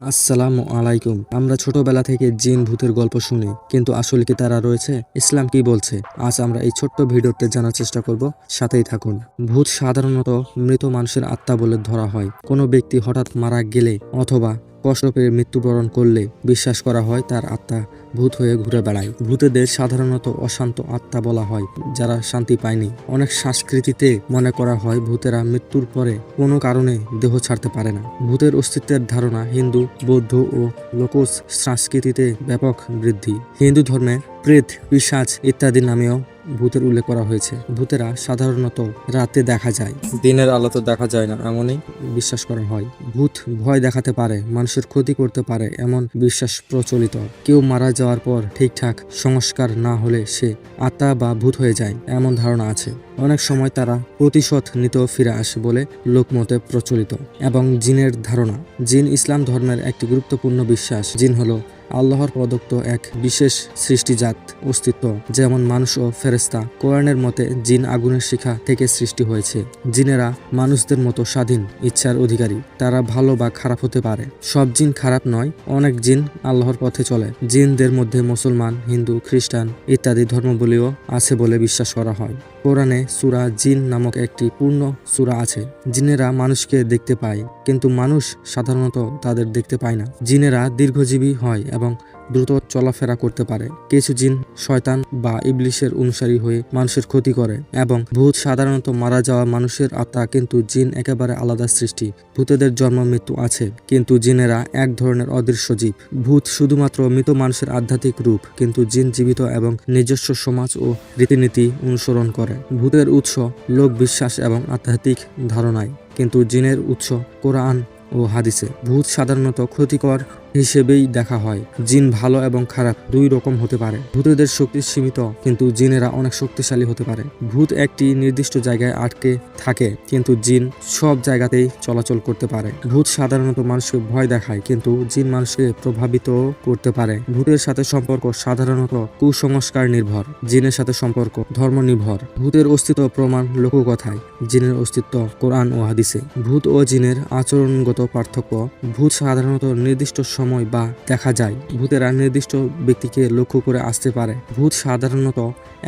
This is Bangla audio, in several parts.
আসসালামু আলাইকুম। আমরা ছোটবেলা থেকে জিন ভূতের গল্প শুনি, কিন্তু আসলে কি তারা রয়েছে? ইসলাম কি বলছে? আজ আমরা এই ছোট্ট ভিডিওতে জানার চেষ্টা করব, সাথেই থাকুন। ভূত সাধারণত মৃত মানুষের আত্মা বলে ধরা হয়। কোনো ব্যক্তি হঠাৎ মারা গেলে অথবা কষ্ট পেয়ে মৃত্যুবরণ করলে বিশ্বাস করা হয় তার আত্মা। ভূত হয়ে ঘুরে বেড়ায়। ভূতেদের সাধারণত অশান্ত আত্মা বলা হয়, যারা শান্তি পায়নি। অনেক সংস্কৃতিতে মনে করা হয়, ভূতেরা মৃত্যুর পরে কোনো কারণে দেহ ছাড়তে পারে না। ভূতের অস্তিত্বের ধারণা হিন্দু, বৌদ্ধ ও লোকজ সংস্কৃতিতে ব্যাপক বৃদ্ধি। হিন্দু ধর্মে প্রেত পিসাজ ইত্যাদি নামেও ভূতের উল্লেখ করা হয়েছে। ভূতেরা সাধারণত রাতে দেখা যায়। দিনের আলোতে দেখা যায় না, এমনই বিশ্বাস করা হয়। ভূত ভয় দেখাতে পারে, মানুষের ক্ষতি করতে পারে, এমন বিশ্বাস প্রচলিত। কেউ মারা যাওয়ার পর ঠিকঠাক সংস্কার না হলে সে আত্মা বা ভূত হয়ে যায়, এমন ধারণা আছে। অনেক সময় তারা প্রতিশোধ নিতেও ফিরে আসে বলে লোকমতে প্রচলিত। এবং জিনের ধারণা, জিন ইসলাম ধর্মের একটি গুরুত্বপূর্ণ বিশ্বাস। জিন হলো আল্লাহর প্রদত্ত এক বিশেষ সৃষ্টিজাত অস্তিত্ব। যেমন মানুষ ও ফেরেস্তা কোরআনের মতে জিন আগুনের শিখা থেকে সৃষ্টি হয়েছে। জিনেরা মানুষদের মতো স্বাধীন, ইচ্ছার অধিকারী। তারা ভালো বা খারাপ হতে পারে। সব জিন খারাপ নয়, অনেক জিন আল্লাহর পথে চলে। জিনদের মধ্যে মুসলমান, হিন্দু, খ্রিস্টান ইত্যাদি ধর্মবলীও আছে বলে বিশ্বাস করা হয়। কোরআনে সুরা জিন নামক একটি পূর্ণ সুরা আছে। জিনেরা মানুষকে দেখতে পায়, কিন্তু মানুষ সাধারণত তাদের দেখতে পায় না। জিনেরা দীর্ঘজীবী হয় এবং দ্রুত চলাফেরা করতে পারে। কিছু জিন শয়তান বা ইবলিশের অনুসারী হয়ে মানুষের ক্ষতি করে এবং ভূত সাধারণত মারা যাওয়া মানুষের আত্মা কিন্তু জিন একেবারে আলাদা সৃষ্টি। ভূতেদের জন্ম মৃত্যু আছে, কিন্তু জিনেরা এক ধরনের অদৃশ্য জীব। ভূত শুধুমাত্র মৃত মানুষের আধ্যাত্মিক রূপ, কিন্তু জিন জীবিত এবং নিজস্ব সমাজ ও রীতিনীতি অনুসরণ করে। ভূতের উৎস লোক বিশ্বাস এবং আধ্যাত্মিক ধারণায়, কিন্তু জিনের উৎস কোরআন ও হাদিসে। ভূত সাধারণত ক্ষতিকর হিসেবেই দেখা হয়। জিন ভালো এবং খারাপ দুই রকম হতে পারে। ভূতেদের শক্তি সীমিত, কিন্তু জিনেরা অনেক শক্তিশালী হতে পারে। ভূত একটি নির্দিষ্ট জায়গায় আটকে থাকে, কিন্তু জিন সব জায়গাতেই চলাচল করতে পারে। ভূত সাধারণত মানুষকে ভয় দেখায়, কিন্তু জিন মানুষকে প্রভাবিত করতে পারে। ভূতের সাথে সম্পর্ক সাধারণত কুসংস্কার নির্ভর, জিনের সাথে সম্পর্ক ধর্ম নির্ভর ভূতের অস্তিত্ব প্রমাণ লোককথায় জিনের অস্তিত্ব কোরআন ও হাদিসে। ভূত ও জিনের আচরণগত পার্থক্য, ভূত সাধারণত নির্দিষ্ট সময় বা দেখা যায়, ভূতেরা নির্দিষ্ট ব্যক্তিকে লক্ষ্য করে আসতে পারে। ভূত সাধারণত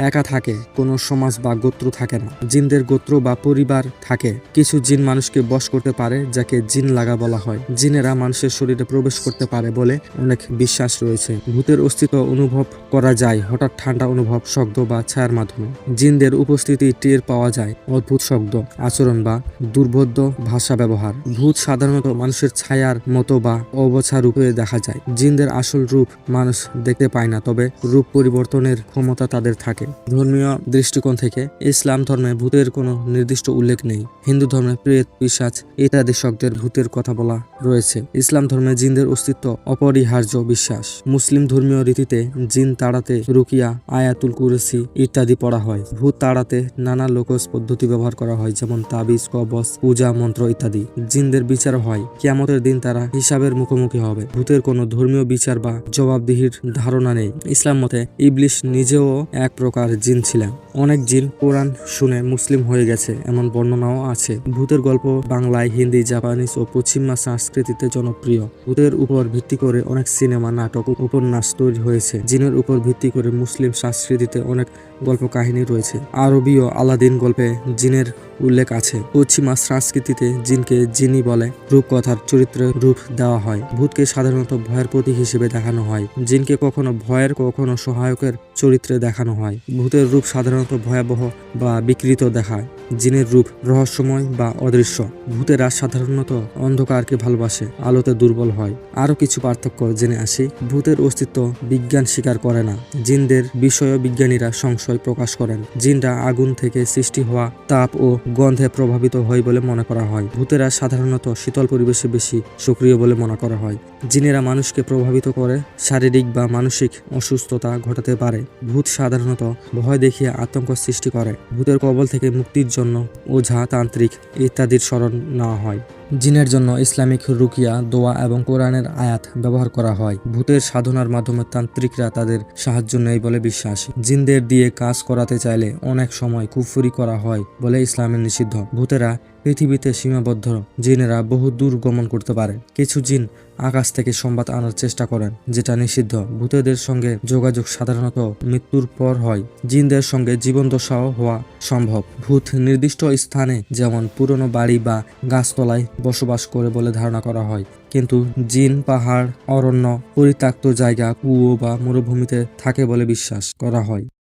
একা থাকে, কোনো সমাজ বা গোত্র থাকে না। জিনদের গোত্র বা পরিবার থাকে। কিছু জিন মানুষকে বশ করতে পারে, যাকে জিন লাগা বলা হয়। জিনেরা মানুষের শরীরে প্রবেশ করতে পারে বলে অনেক বিশ্বাস রয়েছে। ভূতের অস্তিত্ব অনুভব করা যায়, হঠাৎ ঠান্ডা অনুভব, শব্দ বা ছায়ার মাধ্যমে। জিনদের উপস্থিতি টের পাওয়া যায়, অদ্ভুত শব্দ, আচরণ বা দুর্বোধ্য ভাষা ব্যবহার। ভূত সাধারণত মানুষের ছায়ার মতো বা অবছা রূপে দেখা যায়। জিনদের আসল রূপ মানুষ দেখতে পায় না, তবে রূপ পরিবর্তনের ক্ষমতা তাদের থাকে। ধর্মীয় দৃষ্টিকোণ থেকে ইসলাম ধর্মে ভূতের কোনো নির্দিষ্ট উল্লেখ নেই। হিন্দু ধর্মে প্রেত পিসাচ ইত্যাদি শব্দের ভূতের কথা বলা রয়েছে। ইসলাম ধর্মে জিনদের অস্তিত্ব অপরিহার্য বিশ্বাস। মুসলিম ধর্মীয় রীতিতে জিন তাড়াতে রুকিয়া, আয়াতুল কুরসি ইত্যাদি পড়া হয়। ভূত তাড়াতে নানা লোকজ পদ্ধতি ব্যবহার করা হয়, যেমন তাবিজ, কবচ, পূজা, মন্ত্র ইত্যাদি। জিনদের বিচার হয়, কিয়ামতের দিন তারা হিসাবের মুখোমুখি হবে। ভূতের কোনো ধর্মীয় বিচার বা জবাবদিহির ধারণা নেই। ইসলাম মতে ইবলিশ নিজেও এক প্রকার জিন ছিলেন। অনেক জিন কোরআন শুনে মুসলিম হয়ে গেছে, এমন বর্ণনাও আছে। ভূতের গল্প বাংলায়, হিন্দি, জাপানিজ ও পশ্চিমা সংস্কৃতিতে জনপ্রিয়। ভূতের উপর ভিত্তি করে অনেক সিনেমা, নাটক উপন্যাস তৈরি হয়েছে। জিনের উপর ভিত্তি করে মুসলিম সংস্কৃতিতে অনেক গল্প কাহিনী রয়েছে আরবীয় আলাদিন গল্পে জিনের উল্লেখ আছে। পশ্চিমা সংস্কৃতিতে জিনকে জিনি বলে। রূপকথার চরিত্রে রূপ দেওয়া হয়। ভূতকে সাধারণত ভয়ের প্রতীক হিসেবে দেখানো হয়। জিনকে কখনো ভয়ের, কখনো সহায়কের চরিত্রে দেখানো হয়। ভূতের রূপ সাধারণত ভয়াবহ বা বিকৃত দেখায়। জিনের রূপ রহস্যময় বা অদৃশ্য। ভূতেরা সাধারণত অন্ধকারকে ভালোবাসে, আলোতে দুর্বল হয়। আরও কিছু পার্থক্য জেনে আসি। ভূতের অস্তিত্ব বিজ্ঞান স্বীকার করে না। জিনদের বিষয় বিজ্ঞানীরা সংশয় প্রকাশ করেন। জিনরা আগুন থেকে সৃষ্টি হওয়া তাপ ও গন্ধে প্রভাবিত হয় বলে মনে করা হয়। ভূতেরা সাধারণত শীতল পরিবেশে বেশি সক্রিয় বলে মনে করা হয়। জিনেরা মানুষকে প্রভাবিত করে, শারীরিক বা মানসিক অসুস্থতা ঘটাতে পারে। ভূত সাধারণত ভয় দেখিয়ে আতঙ্ক সৃষ্টি করে। ভূতের কবল থেকে মুক্তির জন্য ওঝা তান্ত্রিক ইত্যাদির স্মরণ নেওয়া হয়। জিনের জন্য ইসলামিক রুকিয়া, দোয়া এবং কোরআনের আয়াত ব্যবহার করা হয়। ভূতের সাধনার মাধ্যমে তান্ত্রিকরা তাদের সাহায্য নেই বলে বিশ্বাস। জিনদের দিয়ে কাজ করাতে চাইলে অনেক সময় কুফুরি করা হয় বলে ইসলামের নিষিদ্ধ। ভূতেরা পৃথিবীতে সীমাবদ্ধ, জিনেরা বহু দূর গমন করতে পারে। কিছু জিন আকাশ থেকে সংবাদ আনার চেষ্টা করেন, যেটা নিষিদ্ধ। ভূতেদের সঙ্গে যোগাযোগ সাধারণত মৃত্যুর পর হয়। জিনদের সঙ্গে জীবন দশাও হওয়া সম্ভব। ভূত নির্দিষ্ট স্থানে, যেমন পুরনো বাড়ি বা গাছতলায় বসবাস করে বলে ধারণা করা হয়। কিন্তু জিন, পাহাড়, অরণ্য, পরিত্যক্ত জায়গা, কুয়ো বা মরুভূমিতে থাকে বলে বিশ্বাস করা হয়।